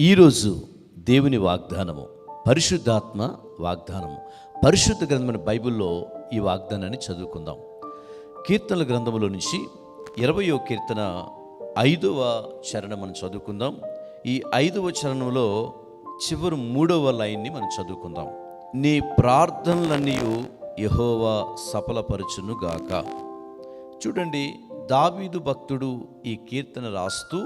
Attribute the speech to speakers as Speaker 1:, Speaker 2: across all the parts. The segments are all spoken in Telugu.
Speaker 1: ఈరోజు దేవుని వాగ్దానము పరిశుద్ధాత్మ వాగ్దానము. పరిశుద్ధ గ్రంథమైన బైబిల్లో ఈ వాగ్దానాన్ని చదువుకుందాం. కీర్తనల గ్రంథంలో నుంచి ఇరవయో కీర్తన ఐదవ చరణం మనం చదువుకుందాం. ఈ ఐదవ చరణంలో చివరి మూడవ లైన్ని మనం చదువుకుందాం. నీ ప్రార్థనలన్నీ యహోవా సఫలపరచునుగాక. చూడండి దావీదు భక్తుడు ఈ కీర్తన రాస్తూ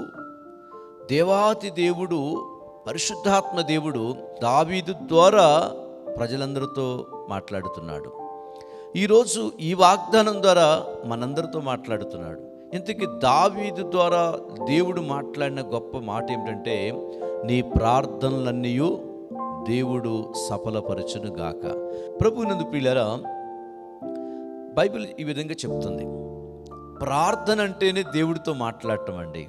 Speaker 1: దేవాతి దేవుడు పరిశుద్ధాత్మ దేవుడు దావీదు ద్వారా ప్రజలందరితో మాట్లాడుతున్నాడు. ఈరోజు ఈ వాగ్దానం ద్వారా మనందరితో మాట్లాడుతున్నాడు. ఇంతకీ దావీదు ద్వారా దేవుడు మాట్లాడిన గొప్ప మాట ఏమిటంటే నీ ప్రార్థనలన్నీ దేవుడు సఫలపరచును గాక ప్రభు నందు పిల్లరా బైబిల్ ఈ విధంగా చెప్తుంది. ప్రార్థన అంటేనే దేవుడితో మాట్లాడటం అండి.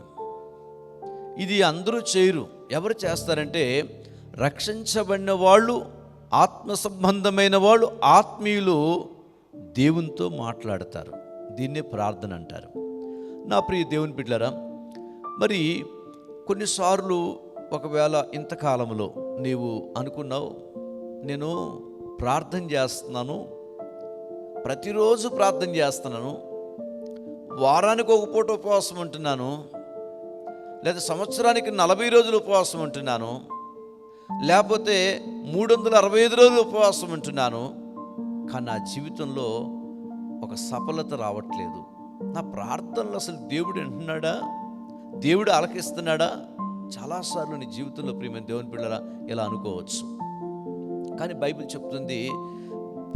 Speaker 1: ఇది అందరూ చేయరు. ఎవరు చేస్తారంటే రక్షించబడిన వాళ్ళు ఆత్మ సంబంధమైన వాళ్ళు ఆత్మీయులు దేవునితో మాట్లాడతారు. దీన్నే ప్రార్థన అంటారు. నా ప్రియ దేవుని బిడ్డలారా మరి కొన్నిసార్లు ఒకవేళ ఇంతకాలంలో నీవు అనుకున్నావు నేను ప్రార్థన చేస్తున్నాను ప్రతిరోజు ప్రార్థన చేస్తున్నాను వారానికి ఒక పూట ఉపవాసం ఉంటున్నాను లేదా సంవత్సరానికి నలభై రోజులు ఉపవాసం ఉంటున్నాను లేకపోతే మూడు వందల అరవై ఐదు రోజులు ఉపవాసం ఉంటున్నాను కానీ నా జీవితంలో ఒక సఫలత రావట్లేదు. నా ప్రార్థనలు అసలు దేవుడు వింటున్నాడా? దేవుడు ఆలకిస్తున్నాడా? చాలాసార్లు నీ జీవితంలో ప్రియమైన దేవుని పిల్లరా ఇలా అనుకోవచ్చు. కానీ బైబిల్ చెప్తుంది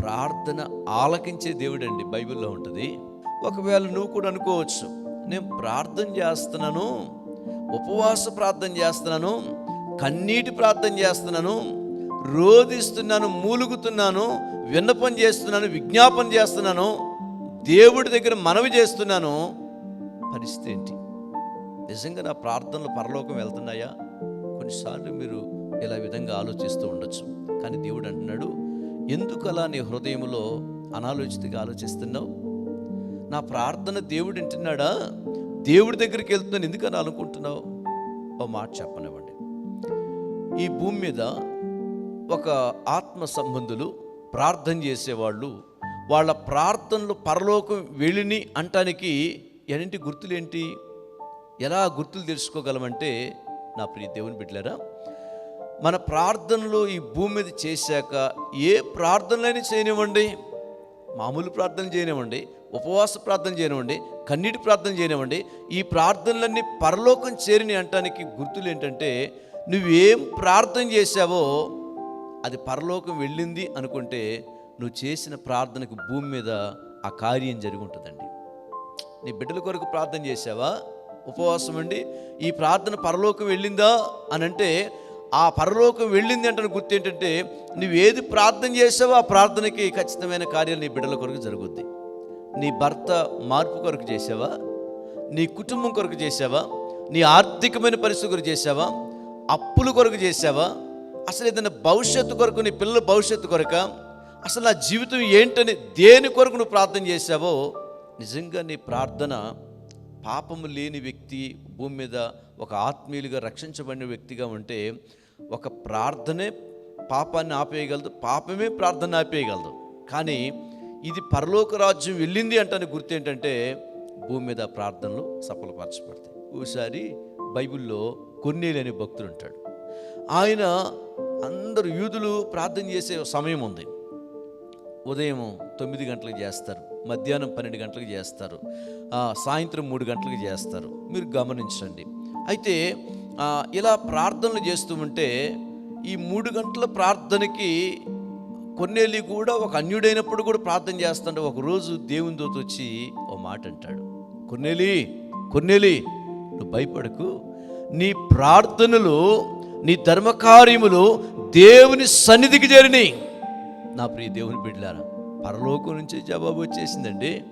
Speaker 1: ప్రార్థన ఆలకించే దేవుడు అండి బైబిల్లో ఉంటుంది. ఒకవేళ నువ్వు కూడా అనుకోవచ్చు నేను ప్రార్థన చేస్తున్నాను ఉపవాస ప్రార్థన చేస్తున్నాను కన్నీటి ప్రార్థన చేస్తున్నాను రోధిస్తున్నాను మూలుగుతున్నాను విన్నపం చేస్తున్నాను విజ్ఞాపన చేస్తున్నాను దేవుడి దగ్గర మనవి చేస్తున్నాను. పరిస్థితి ఏంటి? నిజంగా నా ప్రార్థనలు పరలోకం వెళ్తున్నాయా? కొన్నిసార్లు మీరు ఇలా విధంగా ఆలోచిస్తూ ఉండొచ్చు. కానీ దేవుడు అంటున్నాడు ఎందుకు అలా నీ హృదయంలో అనాలోచితగా ఆలోచిస్తున్నావు? నా ప్రార్థన దేవుడు వింటున్నాడా? దేవుడి దగ్గరికి వెళ్తున్నాను ఎందుకని అనుకుంటున్నావు? ఓ మాట చెప్పనివ్వండి. ఈ భూమి మీద ఒక ఆత్మ సంబంధులు ప్రార్థన చేసేవాళ్ళు వాళ్ళ ప్రార్థనలు పరలోకం వెళ్ళిని అంటానికి ఎన్నింటి గుర్తులేంటి? ఎలా గుర్తులు తెలుసుకోగలమంటే నా ప్రియ దేవుని బిడ్డలారా మన ప్రార్థనలు ఈ భూమి మీద చేశాక ఏ ప్రార్థనలైనా చేయనివ్వండి మామూలు ప్రార్థన చేయనివ్వండి ఉపవాస ప్రార్థన చేయనివ్వండి కన్నీటి ప్రార్థన చేయనివ్వండి. ఈ ప్రార్థనలన్నీ పరలోకం చేరిని అంటానికి గుర్తులు ఏంటంటే నువ్వేం ప్రార్థన చేశావో అది పరలోకం వెళ్ళింది అనుకుంటే నువ్వు చేసిన ప్రార్థనకు భూమి మీద ఆ కార్యం జరిగి ఉంటుందండి. నీ బిడ్డల కొరకు ప్రార్థన చేసావా ఉపవాసం అండి ఈ ప్రార్థన పరలోకం వెళ్ళిందా అని అంటే ఆ పరలోకం వెళ్ళింది అంటే గుర్తు ఏంటంటే నువ్వు ఏది ప్రార్థన చేసావో ఆ ప్రార్థనకి ఖచ్చితమైన కార్యాలు నీ బిడ్డల కొరకు జరుగుద్ది. నీ భర్త మార్పు కొరకు చేసావా? నీ కుటుంబం కొరకు చేసావా? నీ ఆర్థికమైన పరిస్థితి కొరకు చేసావా? అప్పుల కొరకు చేసావా? అసలు ఏదైనా భవిష్యత్తు కొరకు నీ పిల్లల భవిష్యత్తు కొరక అసలు నా జీవితం ఏంటని దేని కొరకు నువ్వు ప్రార్థన చేసావో నిజంగా నీ ప్రార్థన పాపము లేని వ్యక్తి భూమి మీద ఒక ఆత్మీయులుగా రక్షించబడిన వ్యక్తిగా ఉంటే ఒక ప్రార్థనే పాపాన్ని ఆపేయగలదు పాపమే ప్రార్థన ఆపేయగలదు. కానీ ఇది పరలోక రాజ్యం వెళ్ళింది అంటే గుర్తు ఏంటంటే భూమి మీద ప్రార్థనలు సఫలపరచబడతాయి. ఒకసారి బైబిల్లో కొన్నేలు అనే భక్తుడు ఉంటాడు. ఆయన అందరు యూదులు ప్రార్థన చేసే సమయం ఉంది. ఉదయం తొమ్మిది గంటలకు చేస్తారు మధ్యాహ్నం పన్నెండు గంటలకు చేస్తారు సాయంత్రం మూడు గంటలకు చేస్తారు. మీరు గమనించండి. అయితే ఇలా ప్రార్థనలు చేస్తూ ఉంటే ఈ మూడు గంటల ప్రార్థనకి కొన్నేళ్ళు కూడా ఒక అన్యుడైనప్పుడు కూడా ప్రార్థన చేస్తుంటే ఒకరోజు దేవుని దూత వచ్చి ఓ మాట అంటాడు. కొన్నేలి కొన్నేలి నువ్వు భయపడకు. నీ ప్రార్థనలు నీ ధర్మకార్యములు దేవుని సన్నిధికి చేరినాయి నా ప్రియ దేవుని బిడ్డలారా పరలోకం నుంచి జవాబు వచ్చేసిందండి.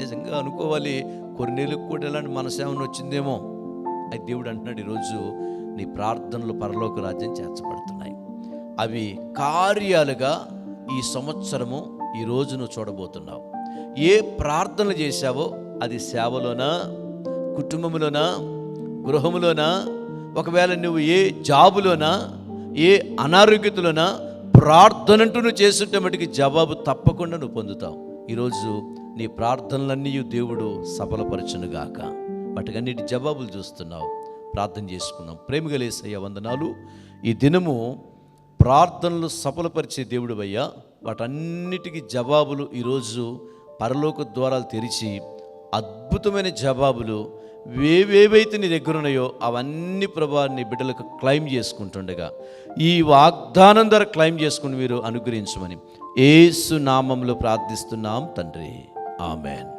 Speaker 1: నిజంగా అనుకోవాలి కొన్నేళ్ళకి కూడా ఇలాంటి మనసేమని వచ్చిందేమో. అది దేవుడు అంటున్నాడు ఈరోజు నీ ప్రార్థనలు పరలోక రాజ్యం చేర్చబడుతున్నాయి. అవి కార్యాలుగా ఈ సంవత్సరము ఈ రోజు నువ్వు చూడబోతున్నావు. ఏ ప్రార్థనలు చేశావో అది సేవలోనా కుటుంబంలోనా గృహములోనా ఒకవేళ నువ్వు ఏ జాబులోనా ఏ అనారోగ్యతలోనా ప్రార్థనంటూ నువ్వు చేస్తుంటే మటుకి జవాబు తప్పకుండా నువ్వు పొందుతావు. ఈరోజు నీ ప్రార్థనలన్నీ దేవుడు సఫలపరచునుగాక. వాటికన్నిటి జవాబులు చూస్తున్నావు. ప్రార్థన చేసుకున్నాం. ప్రేమగలేసయ్య వందనాలు. ఈ దినము ప్రార్థనలు సఫలపరిచే దేవుడు అయ్యా వాటన్నిటికీ జవాబులు ఈరోజు పరలోక ద్వారాలు తెరిచి అద్భుతమైన జవాబులు వేవేవైతే నీ దగ్గర ఉన్నాయో అవన్నీ ప్రభా నీ బిడ్డలకు క్లైమ్ చేసుకుంటుండగా. ఈ వాగ్దానం ద్వారా క్లైమ్ చేసుకుని మీరు అనుగ్రహించమని ఏసు నామంలో ప్రార్థిస్తున్నాం తండ్రి. ఆమెన్.